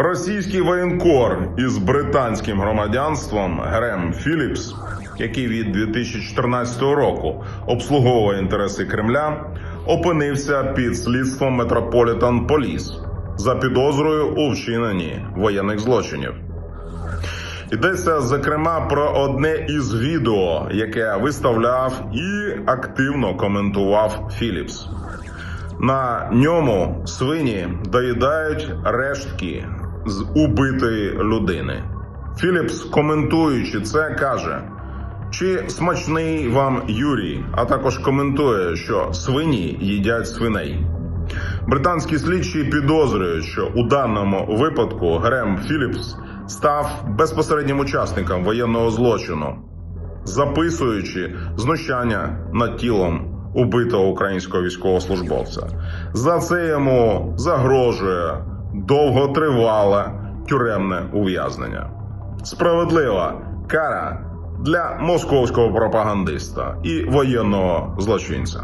Російський воєнкор із британським громадянством Грем Філіпс, який від 2014 року обслуговує інтереси Кремля, опинився під слідством Метрополітан Поліс за підозрою у вчиненні воєнних злочинів. Йдеться зокрема про одне із відео, яке виставляв і активно коментував Філіпс. На ньому свині доїдають рештки з убитої людини. Філіпс, коментуючи це, каже: чи смачний вам Юрій, а також коментує, що свині їдять свиней. Британські слідчі підозрюють, що у даному випадку Грем Філіпс став безпосереднім учасником воєнного злочину, записуючи знущання над тілом убитого українського військовослужбовця. За це йому загрожує довготривале тюремне ув'язнення. Справедлива кара для московського пропагандиста і воєнного злочинця.